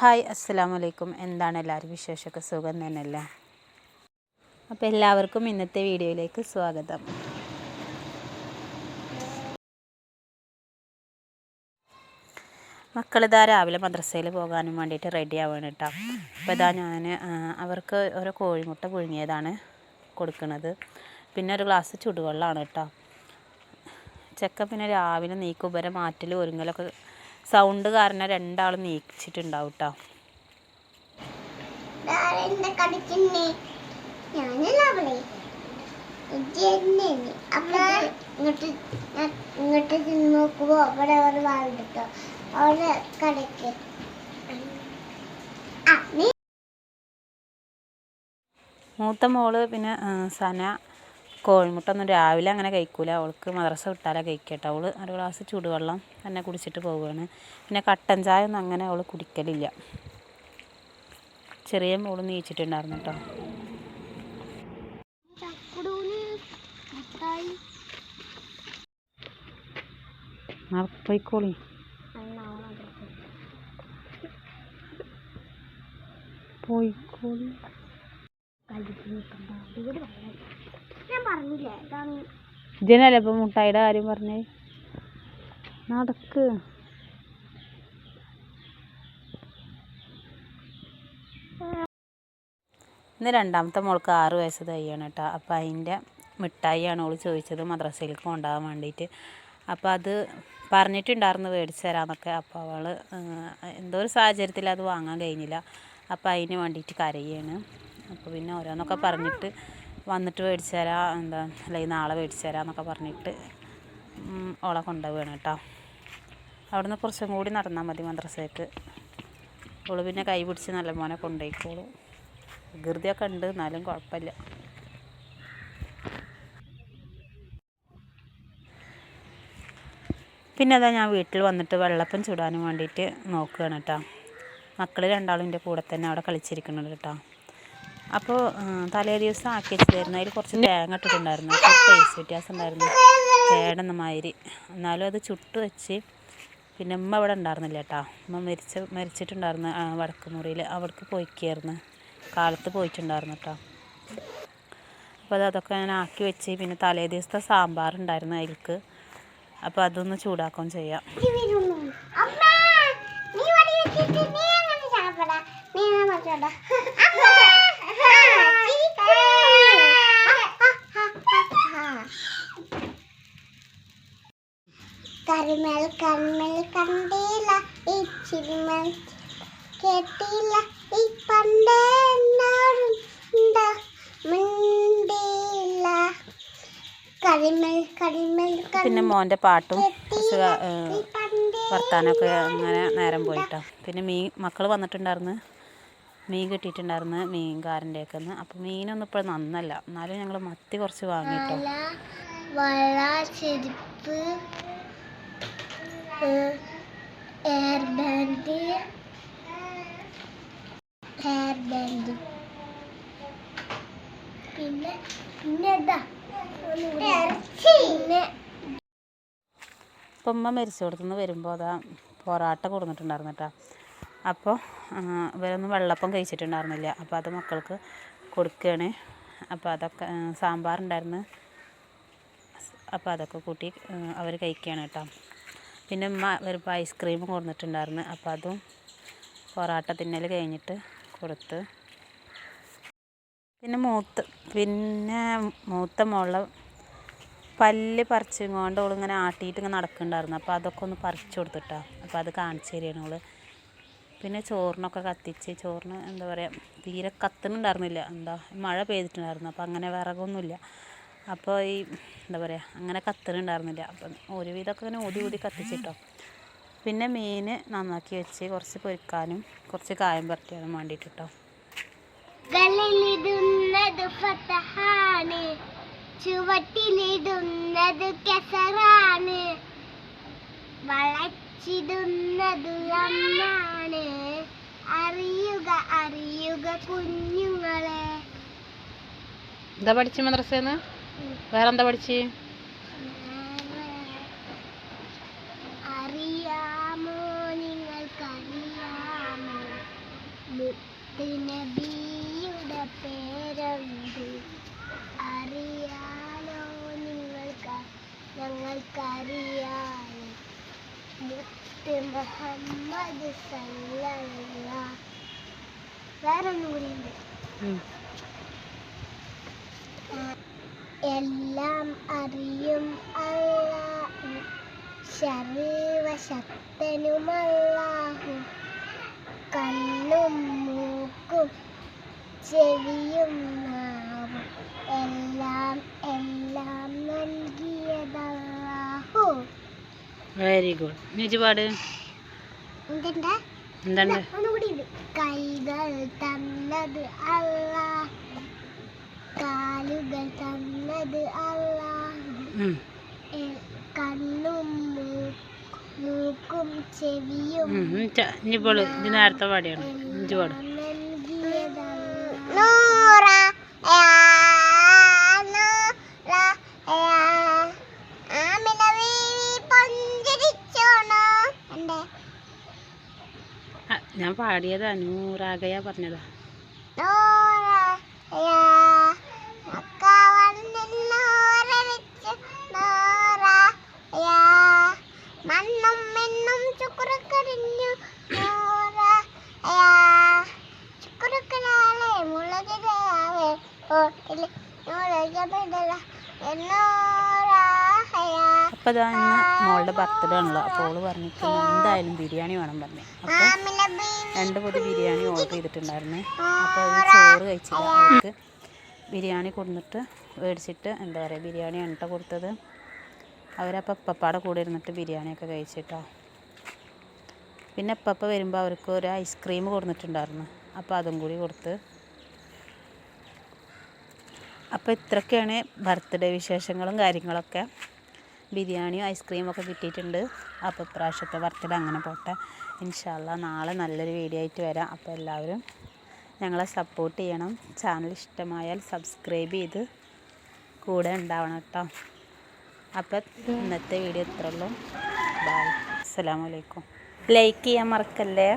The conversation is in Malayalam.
ഹായ് അസ്സലാമു വലൈക്കും എന്താണ് എല്ലാവരും വിശേഷമൊക്കെ? സുഖം തന്നെയല്ലേ? അപ്പോൾ എല്ലാവർക്കും ഇന്നത്തെ വീഡിയോയിലേക്ക് സ്വാഗതം. മക്കളിതാ രാവിലെ മദ്രസയിൽ പോകാനും വേണ്ടിയിട്ട് റെഡി ആവുകയാണ് കേട്ടോ അപ്പോൾ ഇതാ ഞാൻ അവർക്ക് ഓരോ കോഴിമുട്ട പുഴുങ്ങിയതാണ് കൊടുക്കുന്നത് പിന്നെ ഒരു ഗ്ലാസ് ചുടുവെള്ളമാണ് കേട്ടോ ചെക്ക പിന്നെ രാവിലെ നീക്കുപരം മാറ്റൽ ഒരുങ്ങലൊക്കെ സൗണ്ട് കാരണം രണ്ടാളും നീക്കിച്ചിട്ടുണ്ടാവും കേട്ടോ ഇങ്ങോട്ട് നോക്കുമ്പോ അവിടെ ഒരു വാളുണ്ടോ അവിടെ മൂത്ത മോൾ പിന്നെ സന കോഴിമുട്ട ഒന്നും രാവിലെ അങ്ങനെ കഴിക്കൂല. അവൾക്ക് മദ്രസ വിട്ടാലേ കഴിക്കട്ടെ. അവൾ ഒരു ഗ്ലാസ് ചൂടുവെള്ളം തന്നെ കുടിച്ചിട്ട് പോവുകയാണ്. പിന്നെ കട്ടൻ ചായ ഒന്നും അങ്ങനെ അവൾ കുടിക്കലില്ല. ചെറിയ മോൾ നീച്ചിട്ടുണ്ടായിരുന്നു കേട്ടോ പോയിക്കോളി. പോയിക്കോളി. ഞാൻ ഇതിനല്ലേ ഇപ്പം മുട്ടായിയുടെ കാര്യം പറഞ്ഞേ? നടക്ക്. ഇന്ന് രണ്ടാമത്തെ മോൾക്ക് ആറ് വയസ്സ് തയ്യാണ് കേട്ടോ. അപ്പോൾ അതിന്റെ മിഠായിയാണ് അവൾ ചോദിച്ചത് മദ്രസയിലേക്ക് കൊണ്ടുപോകാൻ വേണ്ടിയിട്ട്. അപ്പോൾ അത് പറഞ്ഞിട്ടുണ്ടായിരുന്നു മേടിച്ചു തരാമെന്നൊക്കെ അപ്പോൾ അവൾ എന്തോ ഒരു സാഹചര്യത്തിൽ അത് വാങ്ങാൻ കഴിഞ്ഞില്ല. അപ്പോൾ അതിന് വേണ്ടിയിട്ട് കരയാണ്. അപ്പോൾ പിന്നെ ഓരോന്നൊക്കെ പറഞ്ഞിട്ട് വന്നിട്ട് മേടിച്ച് തരാം എന്താ അല്ലെങ്കിൽ നാളെ മേടിച്ച് തരാം എന്നൊക്കെ പറഞ്ഞിട്ട് ഓളെ കൊണ്ടുപോവുകയാണ് കേട്ടോ. അവിടുന്ന് കുറച്ചും കൂടി നടന്നാൽ മതി മദ്രസയ്ക്ക് ഓൾ പിന്നെ കൈ പിടിച്ച് നല്ല മോനെ കൊണ്ടുപോയിക്കോളൂ. വികൃതിയൊക്കെ ഉണ്ട് എന്നാലും കുഴപ്പമില്ല. പിന്നെ അതാ ഞാൻ വീട്ടിൽ വന്നിട്ട് വെള്ളപ്പം ചൂടാനും വേണ്ടിയിട്ട് നോക്കുകയാണ് കേട്ടോ. മക്കൾ രണ്ടാളും എന്റെ കൂടെ തന്നെ അവിടെ കളിച്ചിരിക്കുന്നുണ്ട് കേട്ടോ. അപ്പോൾ തലേ ദിവസം ആക്കി വെച്ചതായിരുന്നു അതിൽ കുറച്ച് തേങ്ങ ഇട്ടിട്ടുണ്ടായിരുന്നു അപ്പോൾ ടേസ്റ്റ് വ്യത്യാസം ഉണ്ടായിരുന്നു കേടുന്ന മാതിരി എന്നാലും അത് ചുട്ട് വെച്ച് പിന്നെ ഉമ്മ ഇവിടെ ഉണ്ടായിരുന്നില്ല കേട്ടോ. ഉമ്മ മരിച്ച മരിച്ചിട്ടുണ്ടായിരുന്നു വടക്ക് മുറിയിൽ അവിടേക്ക് പോയിക്കായിരുന്നു. കാലത്ത് പോയിട്ടുണ്ടായിരുന്നു കേട്ടോ. അപ്പോൾ അത് അതൊക്കെ ഞാൻ ആക്കി വെച്ച് പിന്നെ തലേ ദിവസത്തെ സാമ്പാർ ഉണ്ടായിരുന്നു അതിൽക്ക്. അപ്പോൾ അതൊന്ന് ചൂടാക്കുകയും ചെയ്യാം. നീ വടി വെച്ചിട്ട് നീ അങ്ങനെ ചാപ്പടാ നീ അങ്ങനെ മറ്റോടാ കരിമേൽ കൺമേൽ കണ്ടില്ല ഈ ചിരിമേൽ കേട്ടില്ല ഈ പണ്ടേ മിണ്ടില്ല കരിമൽ കരിമൽ പിന്നെ മോന്റെ പാട്ടും വർത്താനൊക്കെ അങ്ങനെ നേരം പോയിട്ടോ. പിന്നെ മീൻ മക്കൾ വന്നിട്ടുണ്ടായിരുന്നു. മീൻ കിട്ടിയിട്ടുണ്ടായിരുന്നു മീൻകാരന്റെ ഒക്കെ അപ്പോൾ മീനൊന്നും ഇപ്പോൾ നന്നല്ല. എന്നാലും ഞങ്ങൾ മത്തി കുറച്ച് വാങ്ങിട്ടോ. വള വള ചെരുപ്പ് എയർ ബാൻഡ് ഹെയർ പിന്നെ പിന്നെ എന്താ? പിന്നെ അപ്പം ഉമ്മ മരിച്ചോടത്തുനിന്ന് വരുമ്പോൾ അതാ പൊറാട്ട കൊടുത്തിട്ടുണ്ടായിരുന്നു കേട്ടോ. അപ്പോൾ ഇവരൊന്നും വെള്ളപ്പം കഴിച്ചിട്ടുണ്ടായിരുന്നില്ല. അപ്പോൾ അത് മക്കൾക്ക് കൊടുക്കുകയാണ്. അപ്പോൾ അതൊക്കെ സാമ്പാറുണ്ടായിരുന്നു. അപ്പോൾ അതൊക്കെ കൂട്ടി അവർ കഴിക്കുകയാണ് കേട്ടോ. പിന്നെ ഉമ്മ വരുമ്പോൾ ഐസ്ക്രീം കൊടുത്തിട്ടുണ്ടായിരുന്നു അപ്പോൾ അതും പൊറാട്ട തിന്നൽ കഴിഞ്ഞിട്ട് കൊടുത്ത്. പിന്നെ മൂത്ത് പിന്നെ മൂത്ത മോളെ പല്ല് പറിച്ചും കൊണ്ട് ഓളിങ്ങനെ ആട്ടിയിട്ട് ഇങ്ങനെ നടക്കുന്നുണ്ടായിരുന്നു. അപ്പോൾ അതൊക്കെ ഒന്ന് പറിച്ചു കൊടുത്തിട്ടാ. അപ്പോൾ അത് കാണിച്ചു തരികയാണ് ഓൾ. പിന്നെ ചോറിനൊക്കെ കത്തിച്ച് ചോറിന് എന്താ പറയുക തീരെ കത്തുന്നുണ്ടായിരുന്നില്ല എന്താ മഴ പെയ്തിട്ടുണ്ടായിരുന്നു. അപ്പോൾ അങ്ങനെ വിറകൊന്നുമില്ല. അപ്പോൾ ഈ എന്താ പറയുക അങ്ങനെ കത്തലുണ്ടായിരുന്നില്ല. അപ്പം ഒരുവിധമൊക്കെ ഇങ്ങനെ ഊതി ഊതി കത്തിച്ചിട്ടോ. പിന്നെ മീൻ നന്നാക്കി വെച്ച് കുറച്ച് പൊരിക്കാനും കുറച്ച് കായം പരട്ടിയാനും വേണ്ടിയിട്ട് കേട്ടോ ചുവട്ടിലിടുന്നത് കെസറാണ് വളച്ചിടുന്നത് അമ്മാണ് അറിയുക അറിയുക കുഞ്ഞുങ്ങളെ. എന്താ പഠിച്ചു മദ്രസേന്ന്? വേറെന്താ പഠിച്ച്? അറിയാമോ നിങ്ങൾക്കറിയാമോ? കൂടി ഉണ്ട്. എല്ലാം അറിയും അല്ലാഹു സർവശക്തനുമല്ലാഹു കണ്ണും മൂക്കും ചെവിയും നാവും. എല്ലാം എല്ലാം നൽകിയതല്ലാഹു. വെരി ഗുഡ് നിജു പാട്. എന്തുണ്ടാ? എന്താണ് കൈകൾ തന്നത് അല്ലാഹു കാലുകൾ തന്നത്. എ- കണ്ണും മൂക്കും ചെവിയും ഉം. ഉം. ഇനി ഇത് നേരത്തെ പാടിയാണ് ഇഞ്ചു പാട് ഞാൻ പാടിയതാ നൂറാകയാ പറഞ്ഞതാ നൂറ അപ്പോൾ ഇതാ ഇന്ന് മോളുടെ ബർത്ത്ഡേ ആണല്ലോ. അപ്പോൾ ഓൾ പറഞ്ഞിട്ട് എന്തായാലും ബിരിയാണി വേണം പറഞ്ഞു. അപ്പോൾ രണ്ട് പൊതി ബിരിയാണി ഓർഡർ ചെയ്തിട്ടുണ്ടായിരുന്നു. അപ്പോൾ അത് ചോറ് കഴിച്ചില്ല. അവർക്ക് ബിരിയാണി കൊടുത്തിട്ട് മേടിച്ചിട്ട് എന്താ പറയുക ബിരിയാണി കേട്ടോ കൊടുത്തത്. അവരപ്പോൾ പപ്പാടെ കൂടെ ഇരുന്നിട്ട് ബിരിയാണിയൊക്കെ കഴിച്ചിട്ടോ. പിന്നെ പപ്പ വരുമ്പോൾ അവർക്ക് ഒരു ഐസ്ക്രീം കൊടുത്തിട്ടുണ്ടായിരുന്നു അപ്പോൾ അതും കൂടി കൊടുത്ത് അപ്പോൾ ഇത്രയൊക്കെയാണ് ബർത്ത്ഡേ വിശേഷങ്ങളും കാര്യങ്ങളൊക്കെ. ബിരിയാണിയും ഐസ്ക്രീമും ഒക്കെ കിട്ടിയിട്ടുണ്ട്. അപ്പോൾ ഇപ്രാവശ്യത്തെ ബർത്ത്ഡേ അങ്ങനെ പോട്ടെ. ഇൻഷാല്ല നാളെ നല്ലൊരു വീഡിയോ ആയിട്ട് വരാം. അപ്പോൾ എല്ലാവരും ഞങ്ങളെ സപ്പോർട്ട് ചെയ്യണം. ചാനൽ ഇഷ്ടമായാൽ സബ്സ്ക്രൈബ് ചെയ്ത് കൂടെ ഉണ്ടാവണം കേട്ടോ. അപ്പോൾ ഇന്നത്തെ വീഡിയോ ഇത്രയുള്ളൂ. ബൈ അസ്സലാമു അലൈക്കും. ലൈക്ക് ചെയ്യാൻ മറക്കല്ലേ?